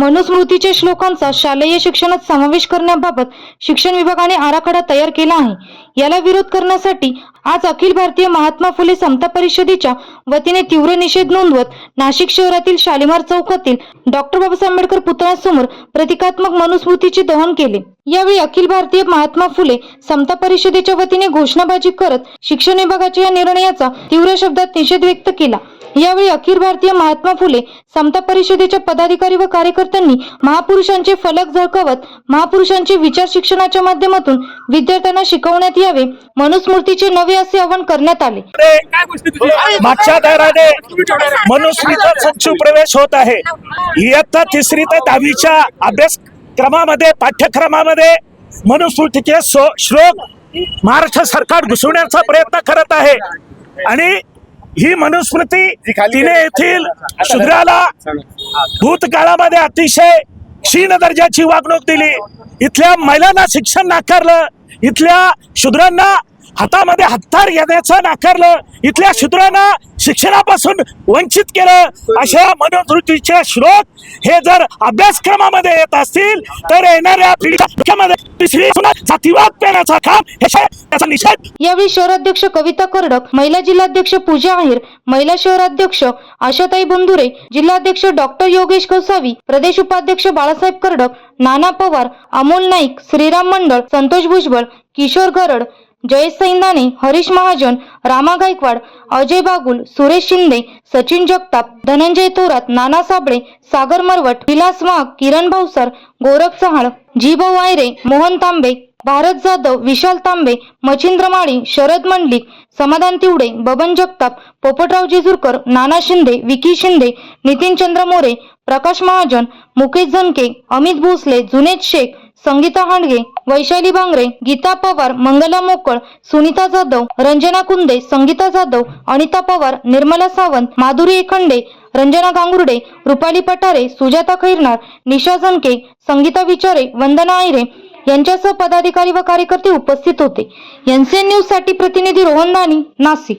मनुस्मृतीच्या श्लोकांचा शालेय शिक्षणात समावेश करण्याबाबत शिक्षण विभागाने आराखडा तयार केला आहे. याला विरोध करण्यासाठी आज अखिल भारतीय महात्मा फुले समता परिषदेच्या वतीने तीव्र निषेध नोंदवत नाशिक शहरातील शालिमार चौकातील डॉक्टर बाबासाहेब आंबेडकर पुतळ्यासमोर प्रतिकात्मक मनुस्मृतीचे दहन केले. यावेळी अखिल भारतीय महात्मा फुले समता परिषदेच्या वतीने घोषणाबाजी करत शिक्षण विभागाच्या या निर्णयाचा तीव्र शब्दात निषेध व्यक्त केला. यावेळी अखिल भारतीय महात्मा फुले समता परिषदेच्या पदाधिकारी व कार्यकर्त्यांनी महापुरुषांचे फलक झळकावत महापुरुषांचे विचार शिक्षणाच्या माध्यमातून विद्यार्थ्यांना शिकवण्यात यावे मनुस्मृतीचे नवे असे आवाहन करण्यात आले. मागच्या दाराने मनुस्मृतीचा संचू प्रवेश होत आहे. इयत्ता तिसरी ते दहावीच्या अभ्यासक्रमामध्ये पाठ्यक्रमामध्ये मनुस्मृतीचे श्लोक महाराष्ट्र सरकार घुसवण्याचा प्रयत्न करत आहे. आणि ही मनुस्मृती तिने येथील शूद्राला भूतकाळामध्ये अतिशय क्षीण दर्जाची वागणूक दिली. इथल्या महिलांना शिक्षण नाकारलं. इथल्या शूद्रांना हातामध्ये हत्यार घेण्याचं नाकारलं. इथल्या शूद्रांना शिक्षणापासून वंचित केलं. अशा मनोवृत्तीचे श्लोक हे जर अभ्यासक्रमामध्ये येत असतील तर येणाऱ्या पिढीमध्ये जातीवाद पेण्याचा काम हे त्याचा निषेध. यावेळी शहराध्यक्ष कविता कर्डक महिला जिल्हाध्यक्ष पूजा आहेर महिला शहराध्यक्ष आशाताई बंधुरे जिल्हाध्यक्ष डॉक्टर योगेश गोसावी प्रदेश उपाध्यक्ष बाळासाहेब कर्डक नाना पवार अमोल नाईक श्रीराम मंडळ संतोष भुजबळ किशोर गरड जयेश सैंदाने हरीश महाजन रामा गायकवाड अजय बागुल सुरेश शिंदे सचिन जगताप धनंजय थोरात नाना साबळे सागर मरवट विलास वाघ किरण भावसार गोरख चहाळ जीभाऊ आयरे मोहन तांबे भारत जाधव विशाल तांबे मच्छिंद्र माळी शरद मंडलिक समाधान तिवडे बबन जगताप पोपटराव जेजूरकर नाना शिंदे विकी शिंदे नितीन चंद्र मोरे प्रकाश महाजन मुकेश झनके अमित भोसले जुनेद शेख संगीता हांडगे वैशाली भांगरे गीता पवार मंगला मोकळ सुनीता जाधव रंजना कुंदे संगीता जाधव अनिता पवार निर्मला सावंत माधुरी एखंडे रंजना गांगुर्डे रुपाली पठारे सुजाता खैरनार निशा जनके संगीता विचारे वंदना आयरे यांच्यासह पदाधिकारी व कार्यकर्ते उपस्थित होते. एनसीएन न्यूजसाठी प्रतिनिधी रोहन दानी नाशिक.